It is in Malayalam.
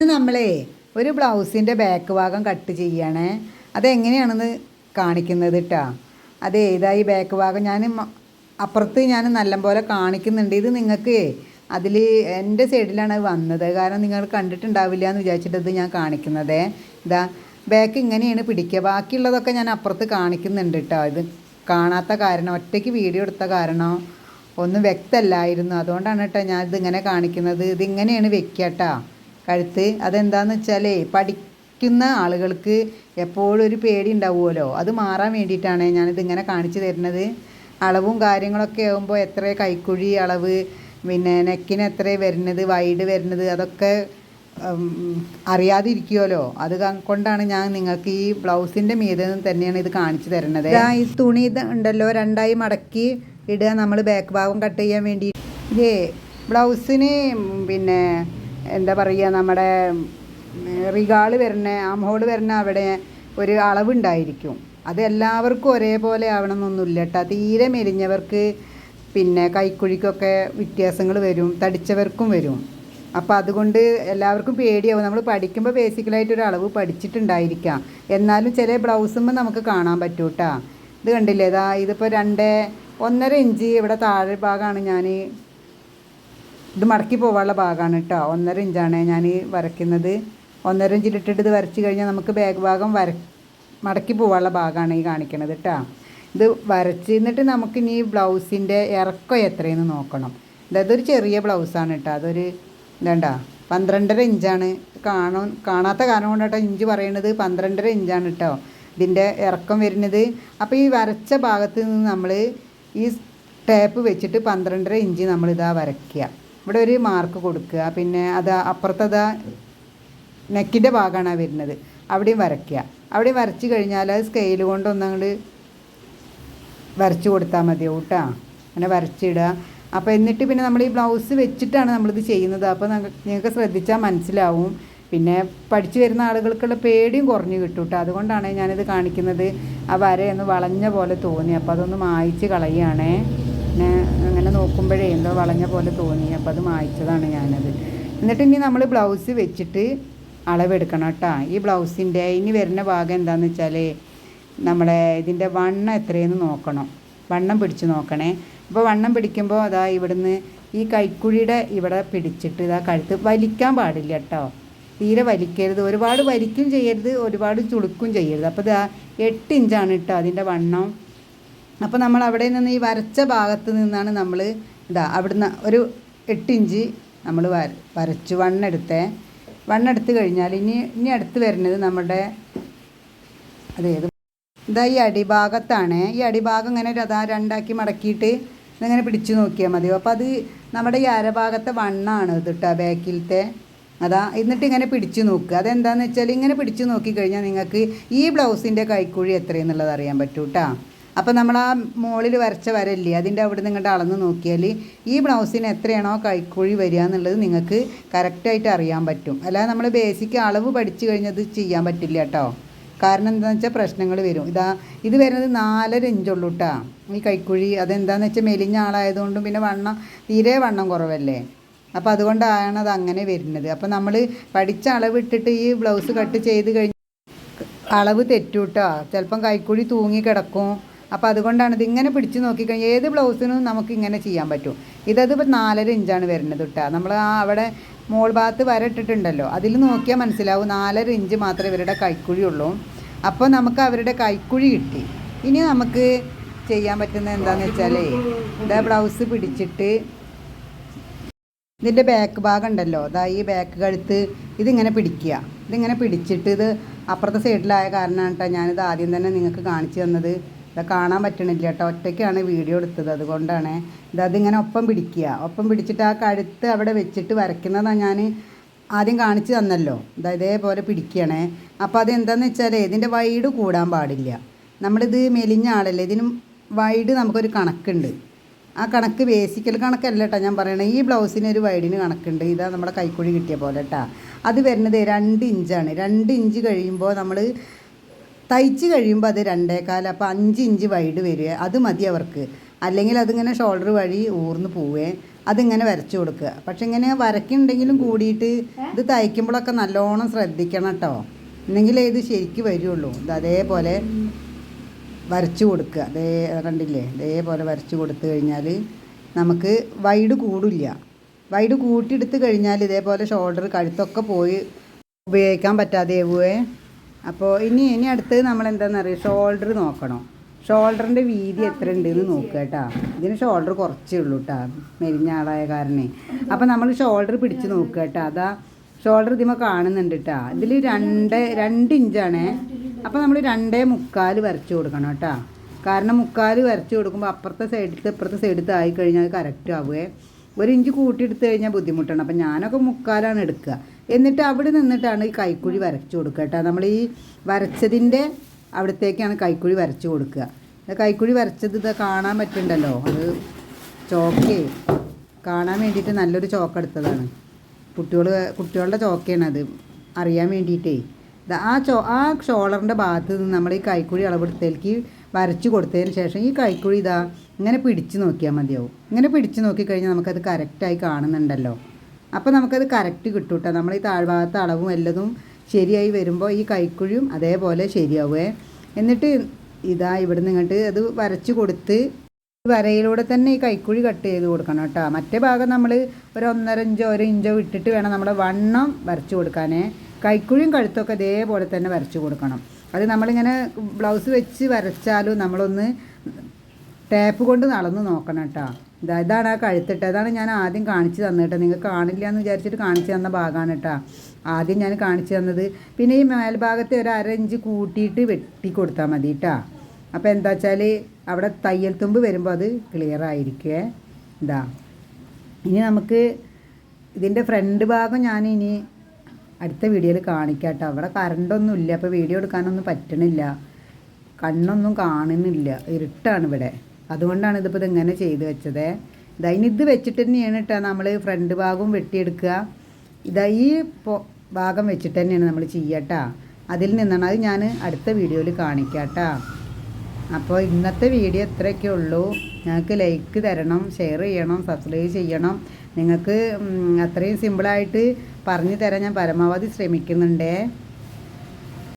ഇത് നമ്മളേ ഒരു ബ്ലൗസിന്റെ ബാക്ക് ഭാഗം കട്ട് ചെയ്യണേ. അതെങ്ങനെയാണെന്ന് കാണിക്കുന്നത് കേട്ടോ അത് ഏതായി ബാക്ക് ഭാഗം ഞാൻ അപ്പുറത്ത് ഞാൻ നല്ലപോലെ കാണിക്കുന്നുണ്ട്. ഇത് നിങ്ങൾക്ക് അതിൽ എന്റെ സൈഡിലാണ് വന്നത്. കാരണം നിങ്ങൾ കണ്ടിട്ടുണ്ടാവില്ല എന്ന് വിചാരിച്ചിട്ടത് ഞാൻ കാണിക്കുന്നത്. ഇതാ ബാക്ക് ഇങ്ങനെയാണ് പിടിക്കുക. ബാക്കിയുള്ളതൊക്കെ ഞാൻ അപ്പുറത്ത് കാണിക്കുന്നുണ്ട് കേട്ടോ ഇത് കാണാത്ത കാരണം ഒറ്റയ്ക്ക് വീഡിയോ എടുത്ത കാരണം ഒന്നും വ്യക്തമല്ലായിരുന്നു. അതുകൊണ്ടാണ് കേട്ടോ ഞാൻ ഇതിങ്ങനെ കാണിക്കുന്നത്. ഇതിങ്ങനെയാണ് വെക്കുക കേട്ടോ കഴുത്ത് അതെന്താന്ന് വെച്ചാലേ പഠിക്കുന്ന ആളുകൾക്ക് എപ്പോഴും ഒരു പേടി ഉണ്ടാവുമല്ലോ. അത് മാറാൻ വേണ്ടിയിട്ടാണ് ഞാനിതിങ്ങനെ കാണിച്ചു തരുന്നത്. അളവും കാര്യങ്ങളൊക്കെ ആകുമ്പോൾ എത്ര കൈക്കുഴി അളവ് പിന്നെ നെക്കിന് എത്ര വരുന്നത് വൈഡ് വരുന്നത് അതൊക്കെ അറിയാതിരിക്കുമല്ലോ അത് കൊണ്ടാണ് ഞാൻ നിങ്ങൾക്ക് ഈ ബ്ലൗസിന്റെ മീതെ തന്നെയാണ് ഇത് കാണിച്ചു തരുന്നത്. ഈ തുണി ഇത് ഉണ്ടല്ലോ രണ്ടായി മടക്കി ഇടുക നമ്മൾ ബാക്ക് ഭാഗം കട്ട് ചെയ്യാൻ വേണ്ടി. ഇതേ ബ്ലൗസിന് പിന്നെ എന്താ പറയുക നമ്മുടെ റിഗാൾ വരുന്ന ആം ഹോൾ വരുന്ന അവിടെ ഒരു അളവുണ്ടായിരിക്കും. അത് എല്ലാവർക്കും ഒരേപോലെ ആവണമെന്നൊന്നുമില്ല കേട്ടോ. തീരെ മെലിഞ്ഞവർക്ക് പിന്നെ കൈക്കുഴിക്കൊക്കെ വ്യത്യാസങ്ങൾ വരും തടിച്ചവർക്കും വരും. അപ്പോൾ അതുകൊണ്ട് എല്ലാവർക്കും പേടിയാവും. നമ്മൾ പഠിക്കുമ്പോൾ ബേസിക്കലായിട്ട് ഒരു അളവ് പഠിച്ചിട്ടുണ്ടായിരിക്കാം. എന്നാലും ചില ബ്ലൗസുമ്പോൾ നമുക്ക് കാണാൻ പറ്റൂ കേട്ടോ. ഇത് കണ്ടില്ലേ? ഇതാ ഇതിപ്പോൾ രണ്ട് ഒന്നര ഇഞ്ച് ഇവിടെ താഴെ ഭാഗമാണ് ഞാൻ ഇത് മടക്കി പോകാനുള്ള ഭാഗമാണ് കേട്ടോ ഒന്നര ഇഞ്ചാണ് ഞാൻ വരയ്ക്കുന്നത്. ഒന്നര ഇഞ്ചിലിട്ടിട്ട് ഇത് വരച്ച് കഴിഞ്ഞാൽ നമുക്ക് ബാക്ക് ഭാഗം വര മടക്കി പോകാനുള്ള ഭാഗമാണ് ഈ കാണിക്കണത് കേട്ടോ ഇത് വരച്ച് എന്നിട്ട് നമുക്ക് ഇനി ബ്ലൗസിന്റെ ഇറക്കം എത്രയെന്ന് നോക്കണം. അതായത് ഒരു ചെറിയ ബ്ലൗസാണ് കേട്ടോ അതൊരു ഇതണ്ട പന്ത്രണ്ടര ഇഞ്ചാണ്. കാണും കാണാത്ത കാരണം കൊണ്ടാട്ടോ ഇഞ്ച് പറയണത്. പന്ത്രണ്ടര ഇഞ്ചാണ് കേട്ടോ ഇതിന്റെ ഇറക്കം വരുന്നത്. അപ്പോൾ ഈ വരച്ച ഭാഗത്ത് നിന്ന് നമ്മൾ ഈ ടേപ്പ് വെച്ചിട്ട് പന്ത്രണ്ടര ഇഞ്ച് നമ്മളിതാ വരയ്ക്കുക. ഇവിടെ ഒരു മാർക്ക് കൊടുക്കുക. പിന്നെ അത് അപ്പുറത്തതാ നെക്കിന്റെ ഭാഗമാണ് വരുന്നത്. അവിടെയും വരയ്ക്കുക. അവിടെ വരച്ച് കഴിഞ്ഞാൽ അത് സ്കെയിൽ കൊണ്ട് ഒന്നങ്ങോട്ട് വരച്ച് കൊടുത്താൽ മതിയാവും കേട്ടോ അങ്ങനെ വരച്ചിടുക. അപ്പോൾ എന്നിട്ട് പിന്നെ നമ്മൾ ഈ ബ്ലൗസ് വെച്ചിട്ടാണ് നമ്മളിത് ചെയ്യുന്നത്. അപ്പോൾ നിങ്ങൾക്ക് ശ്രദ്ധിച്ചാൽ മനസ്സിലാവും. പിന്നെ പഠിച്ചു വരുന്ന ആളുകൾക്കുള്ള പേടിയും കുറഞ്ഞു കിട്ടും കേട്ടോ അതുകൊണ്ടാണ് ഞാനിത് കാണിക്കുന്നത്. ആ വരയൊന്ന് വളഞ്ഞ പോലെ തോന്നി. അപ്പോൾ അതൊന്ന് മായ്ച്ച് കളയുകയാണേ. പിന്നെ അങ്ങനെ നോക്കുമ്പോഴേ എന്തോ വളഞ്ഞ പോലെ തോന്നി. അപ്പോൾ അത് മായ്ച്ചതാണ് ഞാനത്. എന്നിട്ട് ഇനി നമ്മൾ ബ്ലൗസ് വെച്ചിട്ട് അളവെടുക്കണം കേട്ടോ. ഈ ബ്ലൗസിന്റെ ഇനി വരുന്ന ഭാഗം എന്താണെന്ന് വെച്ചാൽ നമ്മളെ ഇതിന്റെ വണ്ണം എത്രയെന്ന് നോക്കണം. വണ്ണം പിടിച്ച് നോക്കണേ. അപ്പോൾ വണ്ണം പിടിക്കുമ്പോൾ അതാ ഇവിടുന്ന് ഈ കൈക്കുഴിയുടെ ഇവിടെ പിടിച്ചിട്ട് ഇതാ കഴുത്ത് വലിക്കാൻ പാടില്ല കേട്ടോ. തീരെ വലിക്കരുത്. ഒരുപാട് വലിക്കും ചെയ്യരുത് ഒരുപാട് ചുളുക്കും ചെയ്യരുത്. അപ്പോൾ ഇതാ എട്ട് ഇഞ്ചാണ് കേട്ടോ അതിന്റെ വണ്ണം. അപ്പോൾ നമ്മൾ അവിടെ നിന്ന് ഈ വരച്ച ഭാഗത്ത് നിന്നാണ് നമ്മൾ ഇതാ അവിടുന്ന് ഒരു എട്ട് ഇഞ്ച് നമ്മൾ വര വരച്ചു വണ്ണെടുത്തേ. വണ്ണെടുത്ത് കഴിഞ്ഞാൽ ഇനി ഇനി അടുത്ത് വരുന്നത് നമ്മുടെ അതേത് ഇതാ ഈ അടിഭാഗത്താണ്. ഈ അടിഭാഗം ഇങ്ങനെ അതാ രണ്ടാക്കി മടക്കിയിട്ട് ഇതിങ്ങനെ പിടിച്ചു നോക്കിയാൽ മതി. അപ്പോൾ അത് നമ്മുടെ ഈ അരഭാഗത്തെ വണ്ണാണ് കേട്ടോ ബാക്കിലത്തെ. അതാ എന്നിട്ട് ഇങ്ങനെ പിടിച്ചു നോക്കുക അതെന്താണെന്ന് വെച്ചാൽ ഇങ്ങനെ പിടിച്ചു നോക്കിക്കഴിഞ്ഞാൽ നിങ്ങൾക്ക് ഈ ബ്ലൗസിന്റെ കൈക്കുഴി എത്രയെന്നുള്ളത് അറിയാൻ പറ്റൂ അപ്പോൾ നമ്മൾ ആ മുകളിൽ വരച്ച വരല്ലേ അതിന്റെ അവിടെ നിങ്ങളുടെ അളന്ന് നോക്കിയാൽ ഈ ബ്ലൗസിന് എത്രയാണോ കൈക്കുഴി വരിക എന്നുള്ളത് നിങ്ങൾക്ക് കറക്റ്റായിട്ട് അറിയാൻ പറ്റും. അല്ലാതെ നമ്മൾ ബേസിക് അളവ് പഠിച്ചു കഴിഞ്ഞത് ചെയ്യാൻ പറ്റില്ല കേട്ടോ കാരണം എന്താണെന്ന് വെച്ചാൽ പ്രശ്നങ്ങൾ വരും. ഇതാ ഇത് വരുന്നത് നാലര ഇഞ്ചുള്ളൂ കേട്ടോ ഈ കൈക്കുഴി അതെന്താണെന്ന് വെച്ചാൽ മെലിഞ്ഞ ആളായതുകൊണ്ടും പിന്നെ വണ്ണം തീരെ വണ്ണം കുറവല്ലേ. അപ്പോൾ അതുകൊണ്ടാണ് അത് അങ്ങനെ വരുന്നത്. അപ്പോൾ നമ്മൾ പഠിച്ച അളവ് ഇട്ടിട്ട് ഈ ബ്ലൗസ് കട്ട് ചെയ്ത് കഴിഞ്ഞ് അളവ് തെറ്റൂട്ടോ. ചിലപ്പം കൈക്കുഴി തൂങ്ങി കിടക്കും. അപ്പോൾ അതുകൊണ്ടാണ് ഇത് ഇങ്ങനെ പിടിച്ച് നോക്കിക്കഴിഞ്ഞാൽ ഏത് ബ്ലൗസിനും നമുക്ക് ഇങ്ങനെ ചെയ്യാൻ പറ്റും. ഇതത് ഇപ്പോൾ നാലര ഇഞ്ചാണ് വരുന്നത് കേട്ടോ നമ്മൾ ആ അവിടെ മോൾ ഭാഗത്ത് വര ഇട്ടിട്ടുണ്ടല്ലോ. അതിൽ നോക്കിയാൽ മനസ്സിലാവും നാലര ഇഞ്ച് മാത്രമേ ഇവരുടെ കൈക്കുഴി ഉള്ളൂ. അപ്പോൾ നമുക്ക് അവരുടെ കൈക്കുഴി കിട്ടി. ഇനി നമുക്ക് ചെയ്യാൻ പറ്റുന്നത് എന്താണെന്ന് വെച്ചാലേ ഇതാ ബ്ലൗസ് പിടിച്ചിട്ട് ഇതിന്റെ ബാക്ക് ഭാഗം ഉണ്ടല്ലോ. അതാ ഈ ബാക്ക് കഴുത്ത് ഇതിങ്ങനെ പിടിക്കുക. ഇതിങ്ങനെ പിടിച്ചിട്ട് ഇത് അപ്പുറത്തെ സൈഡിലായ കാരണമാണ് കേട്ടോ ഞാനിത് ആദ്യം തന്നെ നിങ്ങൾക്ക് കാണിച്ചു തന്നത്. ഇത് കാണാൻ പറ്റണില്ല കേട്ടോ. ഒറ്റയ്ക്കാണ് വീഡിയോ എടുത്തത്. അതുകൊണ്ടാണ് ഇത് അതിങ്ങനെ ഒപ്പം പിടിക്കുക. ഒപ്പം പിടിച്ചിട്ട് ആ കഴുത്ത് അവിടെ വെച്ചിട്ട് വരയ്ക്കുന്നതാണ് ഞാൻ ആദ്യം കാണിച്ചു തന്നല്ലോ. ഇതാ ഇതേപോലെ പിടിക്കണേ. അപ്പോൾ അതെന്താന്ന് വെച്ചാൽ ഇതിന്റെ വൈഡ് കൂടാൻ പാടില്ല. നമ്മളിത് മെലിഞ്ഞ ആളല്ലേ ഇതിന് വൈഡ് നമുക്കൊരു കണക്കുണ്ട്. ആ കണക്ക് ബേസിക്കൽ കണക്കല്ല കേട്ടോ ഞാൻ പറയണത് ഈ ബ്ലൗസിന് ഒരു വൈഡിന് കണക്കുണ്ട്. ഇതാ നമ്മുടെ കൈക്കുഴി കിട്ടിയ പോലെ കേട്ടോ അത് വരുന്നത് രണ്ട് ഇഞ്ചാണ് രണ്ട് ഇഞ്ച് കഴിയുമ്പോൾ നമ്മൾ തയ്ച്ച് കഴിയുമ്പോൾ അത് രണ്ടേകാൽ അപ്പോൾ അഞ്ച് ഇഞ്ച് വൈഡ് വരിക. അത് മതി അവർക്ക്. അല്ലെങ്കിൽ അതിങ്ങനെ ഷോൾഡർ വഴി ഊർന്ന് പോവേ. അതിങ്ങനെ വരച്ചു കൊടുക്കുക. പക്ഷെ ഇങ്ങനെ വരയ്ക്കുന്നുണ്ടെങ്കിലും കൂടിയിട്ട് ഇത് തയ്ക്കുമ്പോഴൊക്കെ നല്ലോണം ശ്രദ്ധിക്കണം കേട്ടോ. എന്നെങ്കിലേ ഇത് ശരിക്ക് വരുള്ളൂ. ഇത് അതേപോലെ വരച്ചു കൊടുക്കുക. അതേ കണ്ടില്ലേ? ഇതേപോലെ വരച്ചു കൊടുത്തു കഴിഞ്ഞാൽ നമുക്ക് വൈഡ് കൂടില്ല. വൈഡ് കൂട്ടിയെടുത്ത് കഴിഞ്ഞാൽ ഇതേപോലെ ഷോൾഡർ കഴുത്തൊക്കെ പോയി ഉപയോഗിക്കാൻ പറ്റാതെ ആവുകയെ അപ്പോൾ ഇനി ഇനി അടുത്ത് നമ്മൾ എന്താണെന്ന് അറിയാം ഷോൾഡർ നോക്കണം. ഷോൾഡറിന്റെ വീതി എത്ര ഉണ്ടെന്ന് നോക്കുക കേട്ടോ. ഇതിന് ഷോൾഡർ കുറച്ചേ ഉള്ളൂ കേട്ടോ മെലിഞ്ഞ ആളായ കാരണേ. അപ്പോൾ നമ്മൾ ഷോൾഡർ പിടിച്ച് നോക്കുക കേട്ടോ. അതാ ഷോൾഡർ ഇതിമ കാണുന്നുണ്ട് കേട്ടോ ഇതിൽ രണ്ട് രണ്ട് ഇഞ്ചാണേ. അപ്പോൾ നമ്മൾ രണ്ടേ മുക്കാൽ വരച്ച് കൊടുക്കണം കേട്ടോ കാരണം മുക്കാൽ വരച്ച് കൊടുക്കുമ്പോൾ അപ്പുറത്തെ സൈഡിലത്തെ ഇപ്പുറത്തെ സൈഡിലത്തെ ആയി കഴിഞ്ഞാൽ കറക്റ്റ് ആവുകയെ ഒരു ഇഞ്ച് കൂട്ടിയെടുത്ത് കഴിഞ്ഞാൽ ബുദ്ധിമുട്ടാണ്. അപ്പം ഞാനൊക്കെ മുക്കാലാണ് എടുക്കുക. എന്നിട്ട് അവിടെ നിന്നിട്ടാണ് ഈ കൈക്കുഴി വരച്ചു കൊടുക്കുക കേട്ടോ. നമ്മൾ ഈ വരച്ചതിന്റെ അവിടത്തേക്കാണ് കൈക്കുഴി വരച്ച് കൊടുക്കുക. കൈക്കുഴി വരച്ചത് ഇത് കാണാൻ പറ്റുന്നുണ്ടല്ലോ. അത് ചോക്കേ. കാണാൻ വേണ്ടിയിട്ട് നല്ലൊരു ചോക്ക് എടുത്തതാണ്. കുട്ടികൾ കുട്ടികളുടെ അത്. അറിയാൻ വേണ്ടിയിട്ടേ. ആ ചോ ആ ഷോളറിന്റെ ഭാഗത്ത് നിന്ന് നമ്മൾ ഈ കൈക്കുഴി അളവെടുത്തേക്ക് വരച്ച് കൊടുത്തതിന് ശേഷം ഈ കൈക്കുഴി ഇതാ ഇങ്ങനെ പിടിച്ചു നോക്കിയാൽ മതിയാവും. ഇങ്ങനെ പിടിച്ച് നോക്കിക്കഴിഞ്ഞാൽ നമുക്കത് കറക്റ്റായി കാണുന്നുണ്ടല്ലോ. അപ്പോൾ നമുക്കത് കറക്റ്റ് കിട്ടും കേട്ടോ നമ്മൾ ഈ താഴ്ഭാഗത്തെ അളവും എല്ലതും ശരിയായി വരുമ്പോൾ ഈ കൈക്കുഴിയും അതേപോലെ ശരിയാവുമേ എന്നിട്ട് ഇതാ ഇവിടുന്ന് ഇങ്ങോട്ട് അത് വരച്ച് കൊടുത്ത് വരയിലൂടെ തന്നെ ഈ കൈക്കുഴി കട്ട് ചെയ്ത് കൊടുക്കണം കേട്ടോ. മറ്റേ ഭാഗം നമ്മൾ ഒരു ഒന്നര ഇഞ്ചോ ഒരു ഇഞ്ചോ ഇട്ടിട്ട് വേണം നമ്മൾ വണ്ണം വരച്ച് കൊടുക്കാനേ. കൈക്കുഴിയും കഴുത്തൊക്കെ ഇതേപോലെ തന്നെ വരച്ച് കൊടുക്കണം. അത് നമ്മളിങ്ങനെ ബ്ലൗസ് വെച്ച് വരച്ചാലും നമ്മളൊന്ന് ടാപ്പ് കൊണ്ട് നടന്ന് നോക്കണം കേട്ടോ. ഇതാ ഇതാണ് ആ കഴുത്തിട്ട്. അതാണ് ഞാൻ ആദ്യം കാണിച്ചു തന്നത് കേട്ടോ. നിങ്ങൾക്ക് കാണില്ല എന്ന് വിചാരിച്ചിട്ട് കാണിച്ചു തന്ന ഭാഗമാണ് കേട്ടോ. ആദ്യം ഞാൻ കാണിച്ചു തന്നത്. പിന്നെ ഈ മേൽഭാഗത്തെ ഒരു അര ഇഞ്ച് കൂട്ടിയിട്ട് വെട്ടി കൊടുത്താൽ മതി കേട്ടോ. അപ്പോൾ എന്താ വെച്ചാൽ അവിടെ തയ്യൽ തുമ്പ് വരുമ്പോൾ അത് ക്ലിയർ ആയിരിക്കേ. ഇതാ ഇനി നമുക്ക് ഇതിന്റെ ഫ്രണ്ട് ഭാഗം ഞാൻ ഇനി അടുത്ത വീഡിയോയിൽ കാണിക്കാം കേട്ടോ. അവിടെ കറണ്ടൊന്നും ഇല്ല. അപ്പോൾ വീഡിയോ എടുക്കാനൊന്നും പറ്റണില്ല. കണ്ണൊന്നും കാണുന്നില്ല. ഇരുട്ടാണ് ഇവിടെ. അതുകൊണ്ടാണ് ഇതിപ്പോൾ ഇതിങ്ങനെ ചെയ്ത് വെച്ചത്. ഇതാ ഇനി ഇത് വെച്ചിട്ട് തന്നെയാണ് കേട്ടോ നമ്മൾ ഫ്രണ്ട് ഭാഗവും വെട്ടിയെടുക്കുക. ഇതാ ഈ ഭാഗം വെച്ചിട്ട് തന്നെയാണ് നമ്മൾ ചെയ്യട്ടാ അതിൽ നിന്നാണ് അത് ഞാൻ അടുത്ത വീഡിയോയിൽ കാണിക്കാം കേട്ടോ അപ്പോൾ ഇന്നത്തെ വീഡിയോ ഇത്രയൊക്കെ ഉള്ളൂ. ഞങ്ങൾക്ക് ലൈക്ക് തരണം ഷെയർ ചെയ്യണം സബ്സ്ക്രൈബ് ചെയ്യണം. നിങ്ങൾക്ക് അത്രയും സിമ്പിളായിട്ട് പറഞ്ഞു തരാൻ ഞാൻ പരമാവധി ശ്രമിക്കുന്നുണ്ടേ.